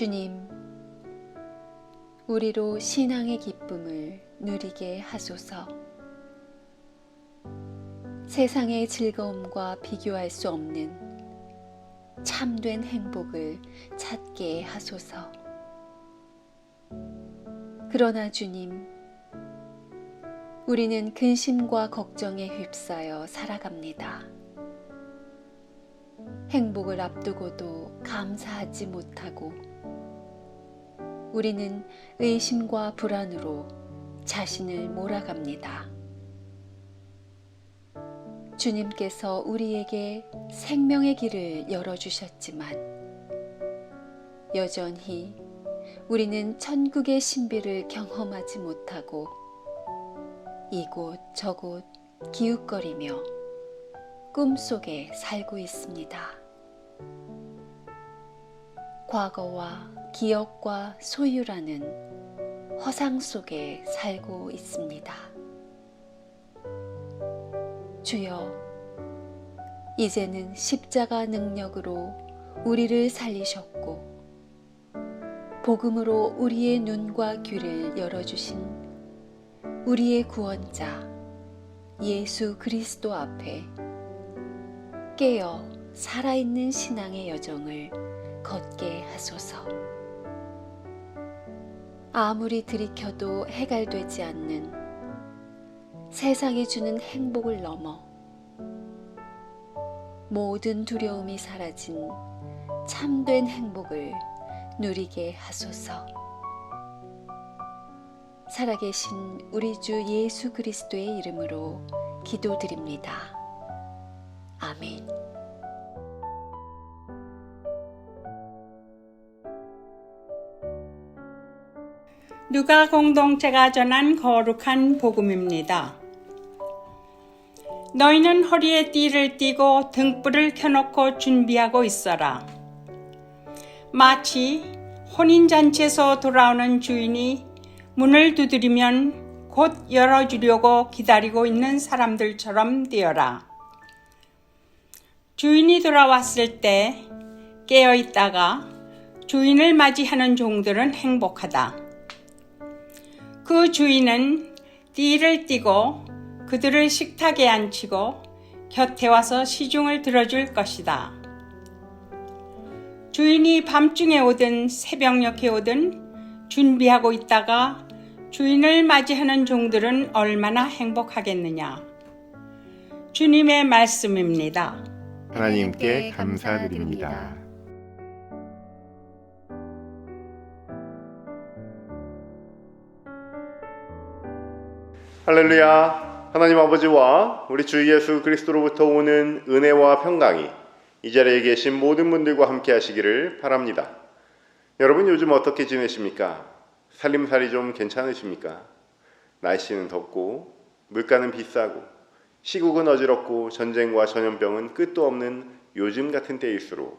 주님, 우리로 신앙의 기쁨을 누리게 하소서. 세상의 즐거움과 비교할 수 없는 참된 행복을 찾게 하소서. 그러나 주님, 우리는 근심과 걱정에 휩싸여 살아갑니다. 행복을 앞두고도 감사하지 못하고 우리는 의심과 불안으로 자신을 몰아갑니다. 주님께서 우리에게 생명의 길을 열어주셨지만 여전히 우리는 천국의 신비를 경험하지 못하고 이곳 저곳 기웃거리며 꿈속에 살고 있습니다. 과거와 기억과 소유라는 허상 속에 살고 있습니다. 주여, 이제는 십자가 능력으로 우리를 살리셨고, 복음으로 우리의 눈과 귀를 열어주신 우리의 구원자 예수 그리스도 앞에 깨어 살아있는 신앙의 여정을 걷게 하소서. 아무리 들이켜도 해갈되지 않는 세상이 주는 행복을 넘어 모든 두려움이 사라진 참된 행복을 누리게 하소서. 살아계신 우리 주 예수 그리스도의 이름으로 기도드립니다. 아멘. 누가 공동체가 전한 거룩한 복음입니다. 너희는 허리에 띠를 띠고 등불을 켜놓고 준비하고 있어라. 마치 혼인잔치에서 돌아오는 주인이 문을 두드리면 곧 열어주려고 기다리고 있는 사람들처럼 되어라. 주인이 돌아왔을 때 깨어 있다가 주인을 맞이하는 종들은 행복하다. 그 주인은 띠를 띠고 그들을 식탁에 앉히고 곁에 와서 시중을 들어줄 것이다. 주인이 밤중에 오든 새벽녘에 오든 준비하고 있다가 주인을 맞이하는 종들은 얼마나 행복하겠느냐. 주님의 말씀입니다. 하나님께 감사드립니다. 할렐루야. 하나님 아버지와 우리 주 예수 그리스도로부터 오는 은혜와 평강이 이 자리에 계신 모든 분들과 함께 하시기를 바랍니다. 여러분 요즘 어떻게 지내십니까? 살림살이 좀 괜찮으십니까? 날씨는 덥고 물가는 비싸고 시국은 어지럽고 전쟁과 전염병은 끝도 없는 요즘 같은 때일수록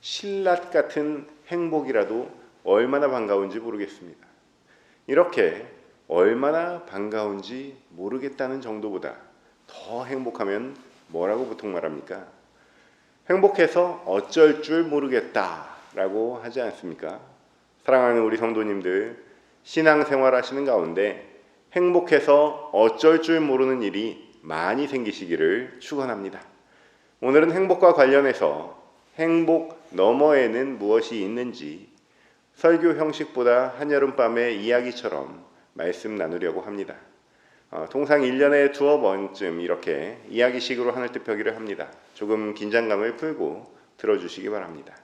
신라 같은 행복이라도 얼마나 반가운지 모르겠습니다. 이렇게 얼마나 반가운지 모르겠다는 정도보다 더 행복하면 뭐라고 보통 말합니까? 행복해서 어쩔 줄 모르겠다라고 하지 않습니까? 사랑하는 우리 성도님들 신앙생활 하시는 가운데 행복해서 어쩔 줄 모르는 일이 많이 생기시기를 축원합니다. 오늘은 행복과 관련해서 행복 너머에는 무엇이 있는지 설교 형식보다 한여름밤의 이야기처럼 말씀 나누려고 합니다. 어, 통상 1년에 두어 번쯤 이렇게 이야기식으로 하늘 뜻펴기를 합니다. 조금 긴장감을 풀고 들어주시기 바랍니다.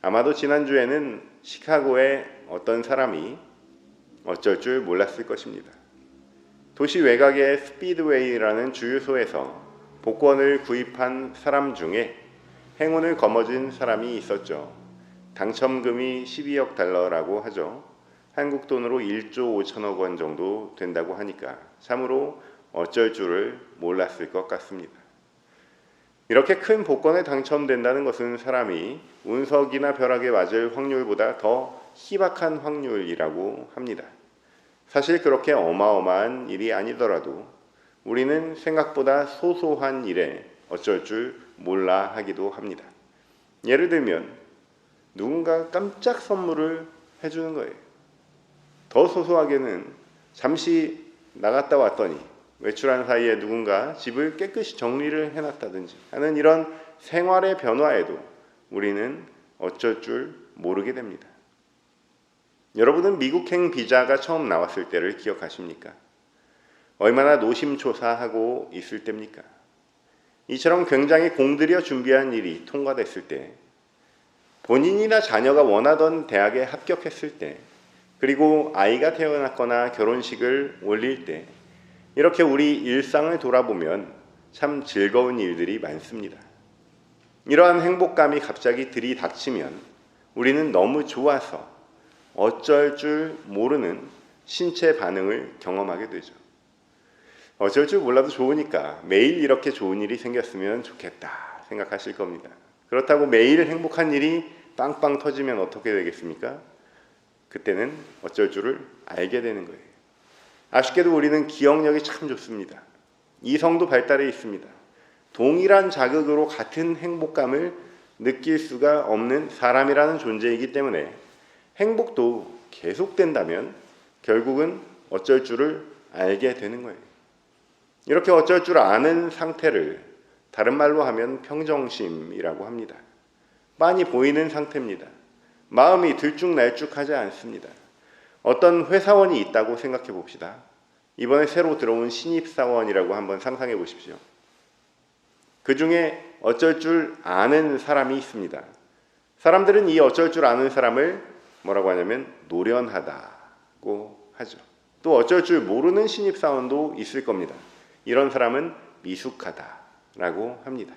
아마도 지난주에는 시카고의 어떤 사람이 어쩔 줄 몰랐을 것입니다. 도시 외곽의 스피드웨이라는 주유소에서 복권을 구입한 사람 중에 행운을 거머쥔 사람이 있었죠. 당첨금이 12억 달러라고 하죠. 한국 돈으로 1조 5천억 원 정도 된다고 하니까 참으로 어쩔 줄을 몰랐을 것 같습니다. 이렇게 큰 복권에 당첨된다는 것은 사람이 운석이나 벼락에 맞을 확률보다 더 희박한 확률이라고 합니다. 사실 그렇게 어마어마한 일이 아니더라도 우리는 생각보다 소소한 일에 어쩔 줄 몰라 하기도 합니다. 예를 들면 누군가 깜짝 선물을 해주는 거예요. 더 소소하게는 잠시 나갔다 왔더니 외출한 사이에 누군가 집을 깨끗이 정리를 해놨다든지 하는 이런 생활의 변화에도 우리는 어쩔 줄 모르게 됩니다. 여러분은 미국행 비자가 처음 나왔을 때를 기억하십니까? 얼마나 노심초사하고 있을 때입니까? 이처럼 굉장히 공들여 준비한 일이 통과됐을 때 본인이나 자녀가 원하던 대학에 합격했을 때 그리고 아이가 태어났거나 결혼식을 올릴 때 이렇게 우리 일상을 돌아보면 참 즐거운 일들이 많습니다. 이러한 행복감이 갑자기 들이닥치면 우리는 너무 좋아서 어쩔 줄 모르는 신체 반응을 경험하게 되죠. 어쩔 줄 몰라도 좋으니까 매일 이렇게 좋은 일이 생겼으면 좋겠다 생각하실 겁니다. 그렇다고 매일 행복한 일이 빵빵 터지면 어떻게 되겠습니까? 그때는 어쩔 줄을 알게 되는 거예요. 아쉽게도 우리는 기억력이 참 좋습니다. 이성도 발달해 있습니다. 동일한 자극으로 같은 행복감을 느낄 수가 없는 사람이라는 존재이기 때문에 행복도 계속된다면 결국은 어쩔 줄을 알게 되는 거예요. 이렇게 어쩔 줄 아는 상태를 다른 말로 하면 평정심이라고 합니다. 빤히 보이는 상태입니다. 마음이 들쭉날쭉하지 않습니다. 어떤 회사원이 있다고 생각해 봅시다. 이번에 새로 들어온 신입사원이라고 한번 상상해 보십시오. 그 중에 어쩔 줄 아는 사람이 있습니다. 사람들은 이 어쩔 줄 아는 사람을 뭐라고 하냐면 노련하다고 하죠. 또 어쩔 줄 모르는 신입사원도 있을 겁니다. 이런 사람은 미숙하다라고 합니다.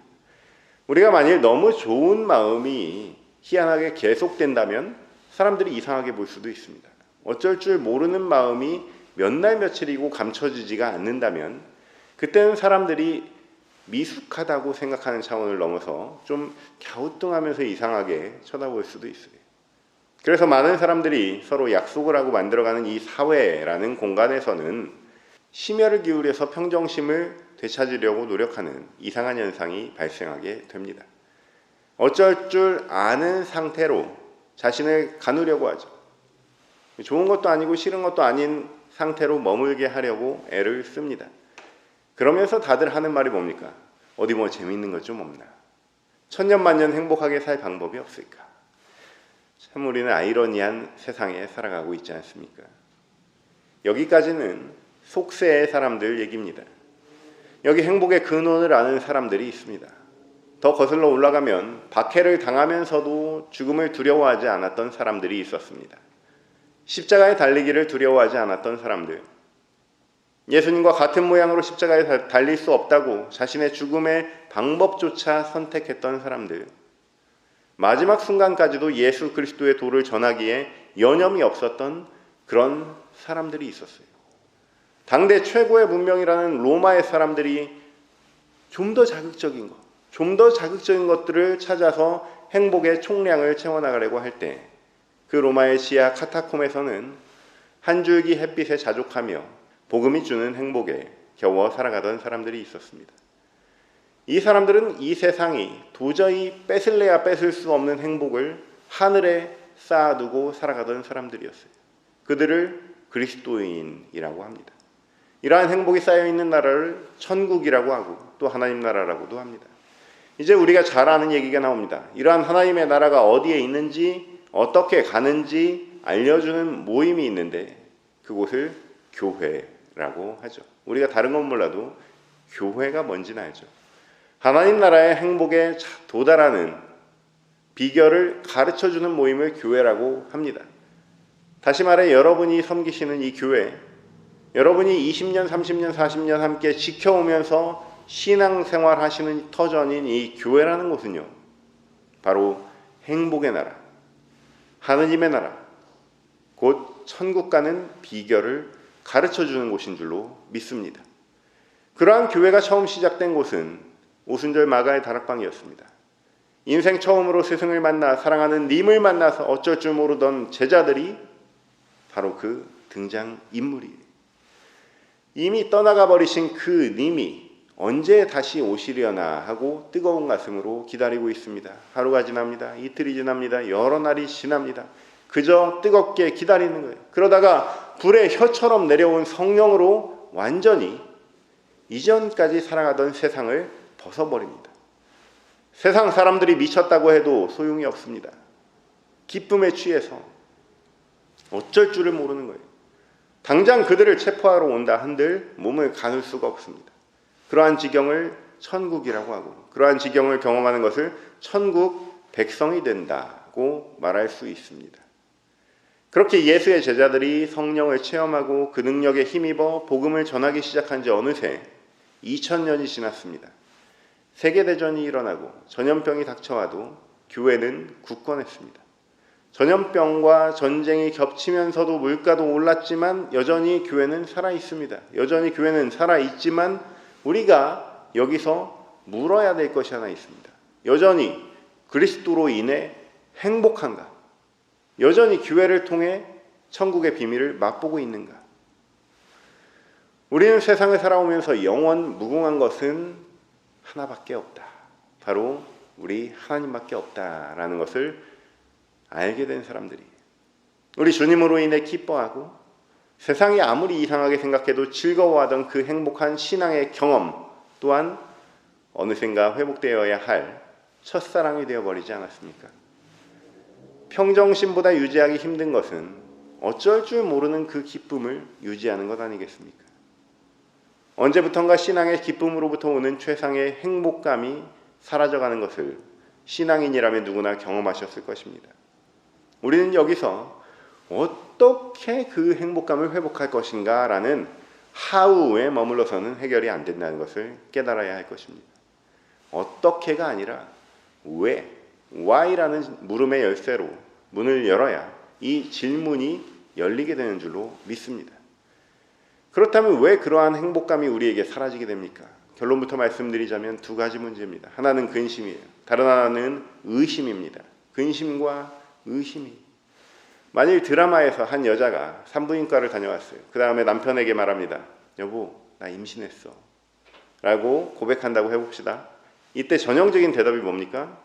우리가 만일 너무 좋은 마음이 희한하게 계속된다면 사람들이 이상하게 볼 수도 있습니다. 어쩔 줄 모르는 마음이 몇 날 며칠이고 감춰지지가 않는다면 그때는 사람들이 미숙하다고 생각하는 차원을 넘어서 좀 갸우뚱하면서 이상하게 쳐다볼 수도 있어요. 그래서 많은 사람들이 서로 약속을 하고 만들어가는 이 사회라는 공간에서는 심혈을 기울여서 평정심을 되찾으려고 노력하는 이상한 현상이 발생하게 됩니다. 어쩔 줄 아는 상태로 자신을 가누려고 하죠. 좋은 것도 아니고 싫은 것도 아닌 상태로 머물게 하려고 애를 씁니다. 그러면서 다들 하는 말이 뭡니까? 어디 뭐 재밌는 것 좀 없나? 천년만년 행복하게 살 방법이 없을까? 참 우리는 아이러니한 세상에 살아가고 있지 않습니까? 여기까지는 속세의 사람들 얘기입니다. 여기 행복의 근원을 아는 사람들이 있습니다. 더 거슬러 올라가면 박해를 당하면서도 죽음을 두려워하지 않았던 사람들이 있었습니다. 십자가에 달리기를 두려워하지 않았던 사람들. 예수님과 같은 모양으로 십자가에 달릴 수 없다고 자신의 죽음의 방법조차 선택했던 사람들. 마지막 순간까지도 예수 그리스도의 도를 전하기에 여념이 없었던 그런 사람들이 있었어요. 당대 최고의 문명이라는 로마의 사람들이 좀 더 자극적인 것, 좀 더 자극적인 것들을 찾아서 행복의 총량을 채워나가려고 할 때 그 로마의 지하 카타콤에서는 한 줄기 햇빛에 자족하며 복음이 주는 행복에 겨워 살아가던 사람들이 있었습니다. 이 사람들은 이 세상이 도저히 뺏을래야 뺏을 수 없는 행복을 하늘에 쌓아두고 살아가던 사람들이었어요. 그들을 그리스도인이라고 합니다. 이러한 행복이 쌓여 있는 나라를 천국이라고 하고 또 하나님 나라라고도 합니다. 이제 우리가 잘 아는 얘기가 나옵니다. 이러한 하나님의 나라가 어디에 있는지 어떻게 가는지 알려주는 모임이 있는데 그곳을 교회라고 하죠. 우리가 다른 건 몰라도 교회가 뭔지는 알죠. 하나님 나라의 행복에 도달하는 비결을 가르쳐 주는 모임을 교회라고 합니다. 다시 말해 여러분이 섬기시는 이 교회, 여러분이 20년, 30년, 40년 함께 지켜오면서 신앙생활 하시는 터전인 이 교회라는 곳은요. 바로 행복의 나라, 하느님의 나라, 곧 천국 가는 비결을 가르쳐 주는 곳인 줄로 믿습니다. 그러한 교회가 처음 시작된 곳은 오순절 마가의 다락방이었습니다. 인생 처음으로 스승을 만나 사랑하는 님을 만나서 어쩔 줄 모르던 제자들이 바로 그 등장 인물이에요. 이미 떠나가 버리신 그 님이 언제 다시 오시려나 하고 뜨거운 가슴으로 기다리고 있습니다. 하루가 지납니다. 이틀이 지납니다. 여러 날이 지납니다. 그저 뜨겁게 기다리는 거예요. 그러다가 불의 혀처럼 내려온 성령으로 완전히 이전까지 살아가던 세상을 벗어버립니다. 세상 사람들이 미쳤다고 해도 소용이 없습니다. 기쁨에 취해서 어쩔 줄을 모르는 거예요. 당장 그들을 체포하러 온다 한들 몸을 가눌 수가 없습니다. 그러한 지경을 천국이라고 하고 그러한 지경을 경험하는 것을 천국 백성이 된다고 말할 수 있습니다. 그렇게 예수의 제자들이 성령을 체험하고 그 능력에 힘입어 복음을 전하기 시작한 지 어느새 2000년이 지났습니다. 세계대전이 일어나고 전염병이 닥쳐와도 교회는 굳건했습니다. 전염병과 전쟁이 겹치면서도 물가도 올랐지만 여전히 교회는 살아 있습니다. 여전히 교회는 살아 있지만 우리가 여기서 물어야 될 것이 하나 있습니다. 여전히 그리스도로 인해 행복한가? 여전히 교회를 통해 천국의 비밀을 맛보고 있는가? 우리는 세상을 살아오면서 영원 무궁한 것은 하나밖에 없다. 바로 우리 하나님밖에 없다라는 것을 알게 된 사람들이 우리 주님으로 인해 기뻐하고 세상이 아무리 이상하게 생각해도 즐거워하던 그 행복한 신앙의 경험 또한 어느샌가 회복되어야 할 첫사랑이 되어버리지 않았습니까? 평정심보다 유지하기 힘든 것은 어쩔 줄 모르는 그 기쁨을 유지하는 것 아니겠습니까? 언제부턴가 신앙의 기쁨으로부터 오는 최상의 행복감이 사라져가는 것을 신앙인이라면 누구나 경험하셨을 것입니다. 우리는 여기서 어떻게 그 행복감을 회복할 것인가 라는 하우에 머물러서는 해결이 안 된다는 것을 깨달아야 할 것입니다. 어떻게가 아니라 왜, why라는 물음의 열쇠로 문을 열어야 이 질문이 열리게 되는 줄로 믿습니다. 그렇다면 왜 그러한 행복감이 우리에게 사라지게 됩니까? 결론부터 말씀드리자면 두 가지 문제입니다. 하나는 근심이에요. 다른 하나는 의심입니다. 근심과 의심이. 만일 드라마에서 한 여자가 산부인과를 다녀왔어요. 그 다음에 남편에게 말합니다. 여보, 나 임신했어. 라고 고백한다고 해봅시다. 이때 전형적인 대답이 뭡니까?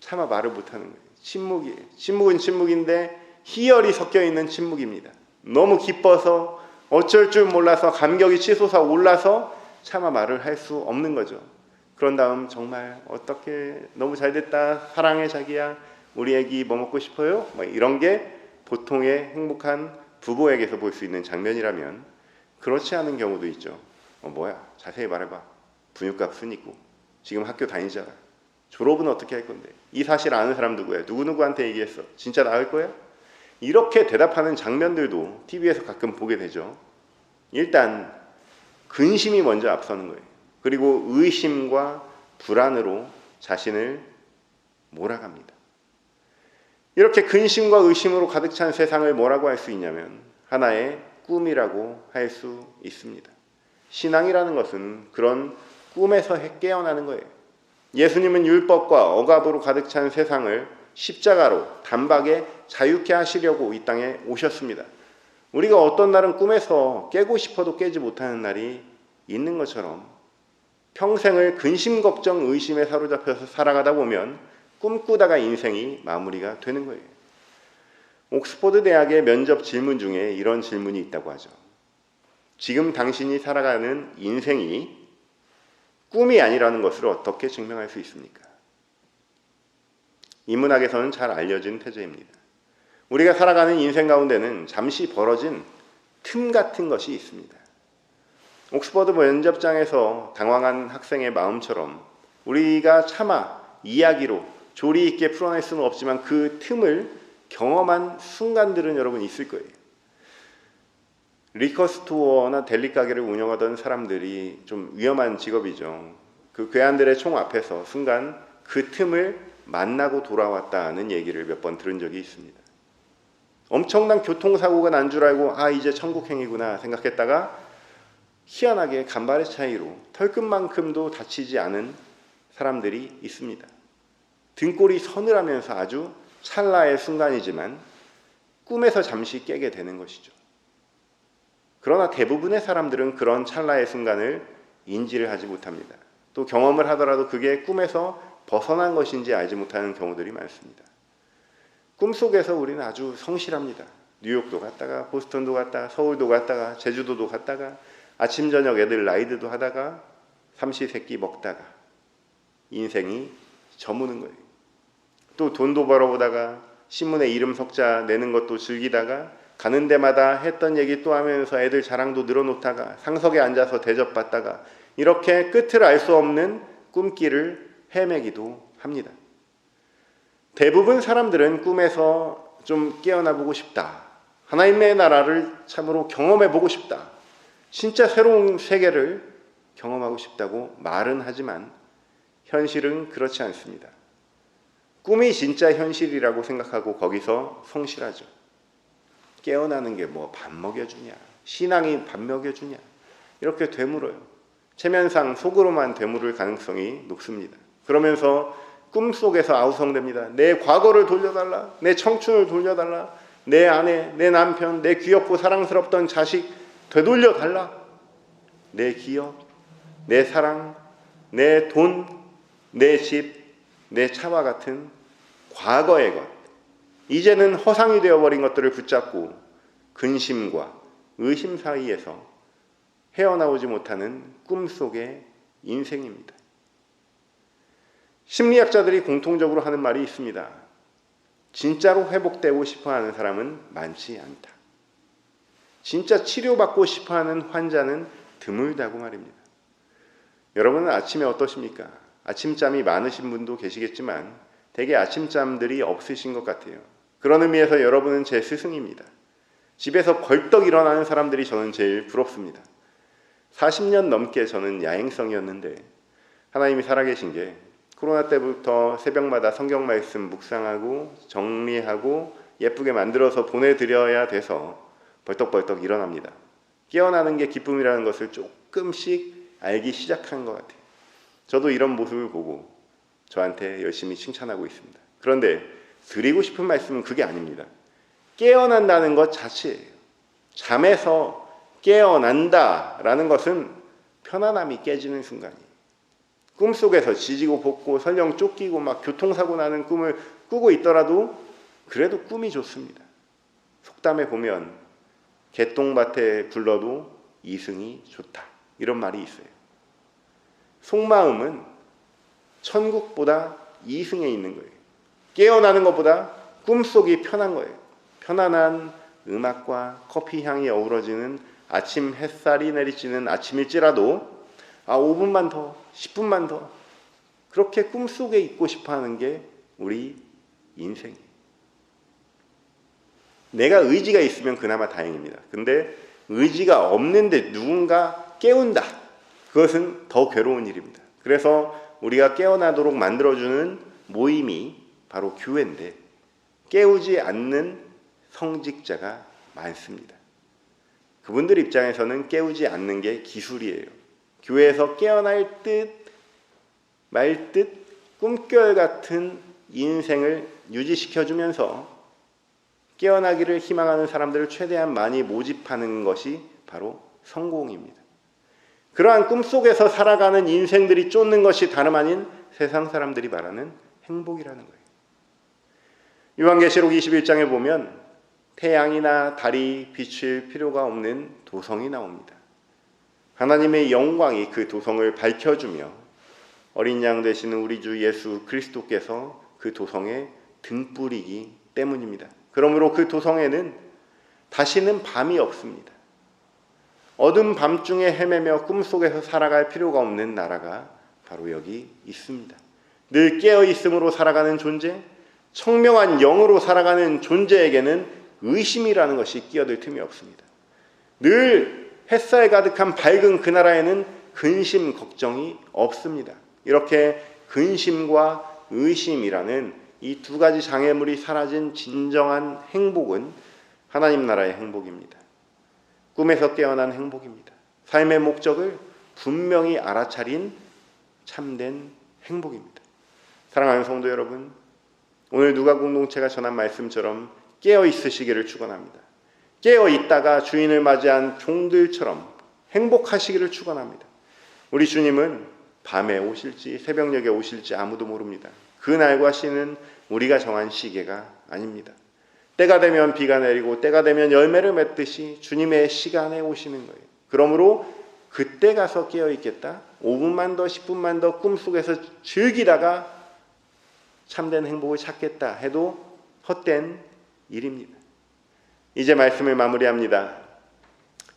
차마 말을 못하는 거예요. 침묵이에요. 침묵은 침묵인데 희열이 섞여 있는 침묵입니다. 너무 기뻐서 어쩔 줄 몰라서 감격이 치솟아 올라서 차마 말을 할 수 없는 거죠. 그런 다음 정말 어떻게 너무 잘 됐다 사랑해 자기야 우리 애기 뭐 먹고 싶어요? 뭐 이런 게 보통의 행복한 부부에게서 볼 수 있는 장면이라면 그렇지 않은 경우도 있죠. 어 뭐야 자세히 말해봐 분유값은 있고 지금 학교 다니잖아 졸업은 어떻게 할 건데 이 사실 아는 사람 누구야 누구 누구한테 얘기했어 진짜 나을 거야? 이렇게 대답하는 장면들도 TV에서 가끔 보게 되죠. 일단 근심이 먼저 앞서는 거예요. 그리고 의심과 불안으로 자신을 몰아갑니다. 이렇게 근심과 의심으로 가득 찬 세상을 뭐라고 할 수 있냐면 하나의 꿈이라고 할 수 있습니다. 신앙이라는 것은 그런 꿈에서 깨어나는 거예요. 예수님은 율법과 억압으로 가득 찬 세상을 십자가로 단박에 자유케 하시려고 이 땅에 오셨습니다. 우리가 어떤 날은 꿈에서 깨고 싶어도 깨지 못하는 날이 있는 것처럼 평생을 근심, 걱정, 의심에 사로잡혀서 살아가다 보면 꿈꾸다가 인생이 마무리가 되는 거예요. 옥스퍼드 대학의 면접 질문 중에 이런 질문이 있다고 하죠. 지금 당신이 살아가는 인생이 꿈이 아니라는 것을 어떻게 증명할 수 있습니까? 인문학에서는 잘 알려진 태제입니다. 우리가 살아가는 인생 가운데는 잠시 벌어진 틈 같은 것이 있습니다. 옥스퍼드 면접장에서 당황한 학생의 마음처럼 우리가 차마 이야기로 조리 있게 풀어낼 수는 없지만 그 틈을 경험한 순간들은 여러분 있을 거예요. 리커 스토어나 델리 가게를 운영하던 사람들이 좀 위험한 직업이죠. 그 괴한들의 총 앞에서 순간 그 틈을 만나고 돌아왔다는 얘기를 몇 번 들은 적이 있습니다. 엄청난 교통사고가 난 줄 알고 아 이제 천국행이구나 생각했다가 희한하게 간발의 차이로 털끝만큼도 다치지 않은 사람들이 있습니다. 등골이 서늘하면서 아주 찰나의 순간이지만 꿈에서 잠시 깨게 되는 것이죠. 그러나 대부분의 사람들은 그런 찰나의 순간을 인지를 하지 못합니다. 또 경험을 하더라도 그게 꿈에서 벗어난 것인지 알지 못하는 경우들이 많습니다. 꿈속에서 우리는 아주 성실합니다. 뉴욕도 갔다가 보스턴도 갔다가 서울도 갔다가 제주도도 갔다가 아침 저녁 애들 라이드도 하다가 삼시세끼 먹다가 인생이 저무는 거예요. 또 돈도 벌어보다가 신문에 이름 석자 내는 것도 즐기다가 가는 데마다 했던 얘기 또 하면서 애들 자랑도 늘어놓다가 상석에 앉아서 대접받다가 이렇게 끝을 알 수 없는 꿈길을 헤매기도 합니다. 대부분 사람들은 꿈에서 좀 깨어나 보고 싶다. 하나님의 나라를 참으로 경험해 보고 싶다. 진짜 새로운 세계를 경험하고 싶다고 말은 하지만 현실은 그렇지 않습니다. 꿈이 진짜 현실이라고 생각하고 거기서 성실하죠. 깨어나는 게 뭐 밥 먹여주냐, 신앙이 밥 먹여주냐, 이렇게 되물어요. 체면상 속으로만 되물을 가능성이 높습니다. 그러면서 꿈속에서 아우성됩니다. 내 과거를 돌려달라, 내 청춘을 돌려달라, 내 아내, 내 남편, 내 귀엽고 사랑스럽던 자식 되돌려달라. 내 기억, 내 사랑, 내 돈, 내 집, 내 차와 같은 과거의 것. 이제는 허상이 되어버린 것들을 붙잡고 근심과 의심 사이에서 헤어나오지 못하는 꿈속의 인생입니다. 심리학자들이 공통적으로 하는 말이 있습니다. 진짜로 회복되고 싶어 하는 사람은 많지 않다. 진짜 치료받고 싶어 하는 환자는 드물다고 말입니다. 여러분은 아침에 어떠십니까? 아침잠이 많으신 분도 계시겠지만 대개 아침잠들이 없으신 것 같아요. 그런 의미에서 여러분은 제 스승입니다. 집에서 벌떡 일어나는 사람들이 저는 제일 부럽습니다. 40년 넘게 저는 야행성이었는데 하나님이 살아계신 게 코로나 때부터 새벽마다 성경 말씀 묵상하고 정리하고 예쁘게 만들어서 보내드려야 돼서 벌떡벌떡 일어납니다. 깨어나는 게 기쁨이라는 것을 조금씩 알기 시작한 것 같아요. 저도 이런 모습을 보고 저한테 열심히 칭찬하고 있습니다. 그런데 드리고 싶은 말씀은 그게 아닙니다. 깨어난다는 것 자체예요. 잠에서 깨어난다라는 것은 편안함이 깨지는 순간이에요. 꿈속에서 지지고 볶고 설령 쫓기고 막 교통사고 나는 꿈을 꾸고 있더라도 그래도 꿈이 좋습니다. 속담에 보면 개똥밭에 굴러도 이승이 좋다. 이런 말이 있어요. 속마음은 천국보다 이승에 있는 거예요. 깨어나는 것보다 꿈속이 편한 거예요. 편안한 음악과 커피 향이 어우러지는 아침 햇살이 내리쬐는 아침일지라도 아 5분만 더, 10분만 더 그렇게 꿈속에 있고 싶어 하는 게 우리 인생이에요. 내가 의지가 있으면 그나마 다행입니다. 근데 의지가 없는데 누군가 깨운다. 그것은 더 괴로운 일입니다. 그래서 우리가 깨어나도록 만들어주는 모임이 바로 교회인데 깨우지 않는 성직자가 많습니다. 그분들 입장에서는 깨우지 않는 게 기술이에요. 교회에서 깨어날 듯 말 듯 꿈결 같은 인생을 유지시켜주면서 깨어나기를 희망하는 사람들을 최대한 많이 모집하는 것이 바로 성공입니다. 그러한 꿈속에서 살아가는 인생들이 쫓는 것이 다름 아닌 세상 사람들이 말하는 행복이라는 거예요. 요한계시록 21장에 보면 태양이나 달이 비칠 필요가 없는 도성이 나옵니다. 하나님의 영광이 그 도성을 밝혀주며 어린 양 되시는 우리 주 예수 그리스도께서 그 도성에 등불이기 때문입니다. 그러므로 그 도성에는 다시는 밤이 없습니다. 어둠 밤중에 헤매며 꿈속에서 살아갈 필요가 없는 나라가 바로 여기 있습니다. 늘 깨어 있음으로 살아가는 존재, 청명한 영으로 살아가는 존재에게는 의심이라는 것이 끼어들 틈이 없습니다. 늘 햇살 가득한 밝은 그 나라에는 근심 걱정이 없습니다. 이렇게 근심과 의심이라는 이 두 가지 장애물이 사라진 진정한 행복은 하나님 나라의 행복입니다. 꿈에서 깨어난 행복입니다. 삶의 목적을 분명히 알아차린 참된 행복입니다. 사랑하는 성도 여러분, 오늘 누가 공동체가 전한 말씀처럼 깨어 있으시기를 축원합니다. 깨어 있다가 주인을 맞이한 종들처럼 행복하시기를 축원합니다. 우리 주님은 밤에 오실지 새벽녘에 오실지 아무도 모릅니다. 그 날과 시는 우리가 정한 시계가 아닙니다. 때가 되면 비가 내리고 때가 되면 열매를 맺듯이 주님의 시간에 오시는 거예요. 그러므로 그때 가서 깨어 있겠다. 5분만 더 10분만 더 꿈속에서 즐기다가 참된 행복을 찾겠다 해도 헛된 일입니다. 이제 말씀을 마무리합니다.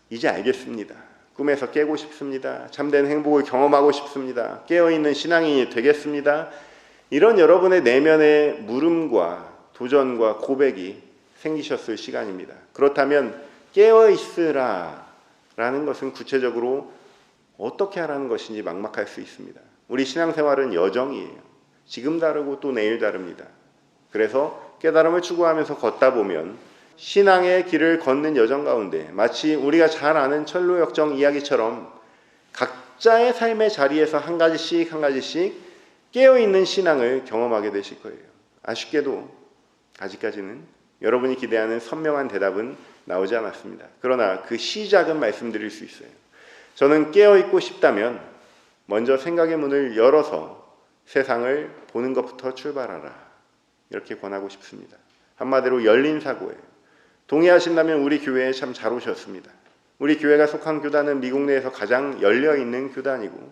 이제 알겠습니다. 꿈에서 깨고 싶습니다. 참된 행복을 경험하고 싶습니다. 깨어있는 신앙인이 되겠습니다. 이런 여러분의 내면의 물음과 도전과 고백이 생기셨을 시간입니다. 그렇다면 깨어 있으라 라는 것은 구체적으로 어떻게 하라는 것인지 막막할 수 있습니다. 우리 신앙생활은 여정이에요. 지금 다르고 또 내일 다릅니다. 그래서 깨달음을 추구하면서 걷다 보면 신앙의 길을 걷는 여정 가운데 마치 우리가 잘 아는 철로 역정 이야기처럼 각자의 삶의 자리에서 한 가지씩 한 가지씩 깨어 있는 신앙을 경험하게 되실 거예요. 아쉽게도 아직까지는 여러분이 기대하는 선명한 대답은 나오지 않았습니다. 그러나 그 시작은 말씀드릴 수 있어요. 저는 깨어 있고 싶다면 먼저 생각의 문을 열어서 세상을 보는 것부터 출발하라. 이렇게 권하고 싶습니다. 한마디로 열린 사고예요. 동의하신다면 우리 교회에 참 잘 오셨습니다. 우리 교회가 속한 교단은 미국 내에서 가장 열려 있는 교단이고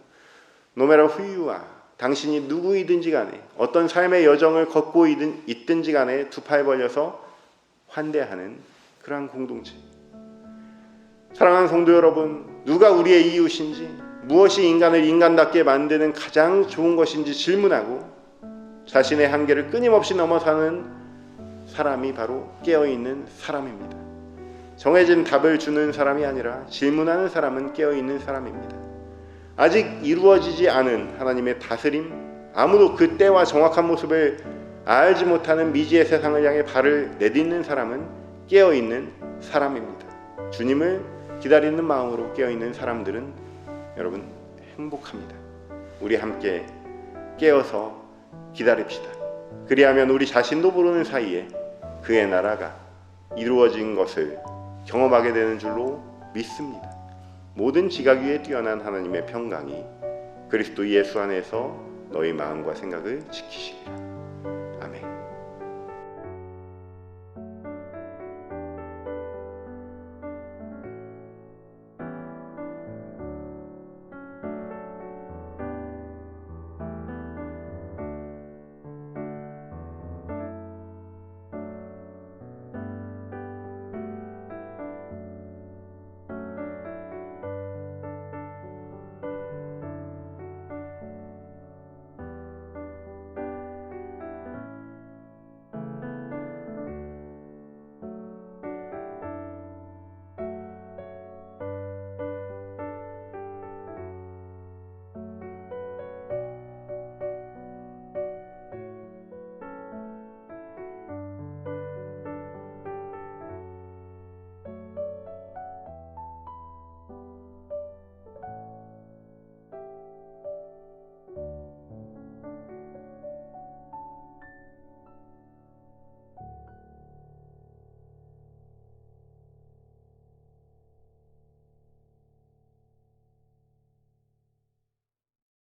노메라 후유와 당신이 누구이든지 간에 어떤 삶의 여정을 걷고 있든, 있든지 간에 두 팔 벌려서 환대하는 그러한 공동체. 사랑하는 성도 여러분, 누가 우리의 이웃인지 무엇이 인간을 인간답게 만드는 가장 좋은 것인지 질문하고 자신의 한계를 끊임없이 넘어서는 사람이 바로 깨어있는 사람입니다. 정해진 답을 주는 사람이 아니라 질문하는 사람은 깨어있는 사람입니다. 아직 이루어지지 않은 하나님의 다스림, 아무도 그 때와 정확한 모습을 알지 못하는 미지의 세상을 향해 발을 내딛는 사람은 깨어있는 사람입니다. 주님을 기다리는 마음으로 깨어있는 사람들은 여러분 행복합니다. 우리 함께 깨어서 기다립시다. 그리하면 우리 자신도 모르는 사이에 그의 나라가 이루어진 것을 경험하게 되는 줄로 믿습니다. 모든 지각 위에 뛰어난 하나님의 평강이 그리스도 예수 안에서 너희 마음과 생각을 지키시리라.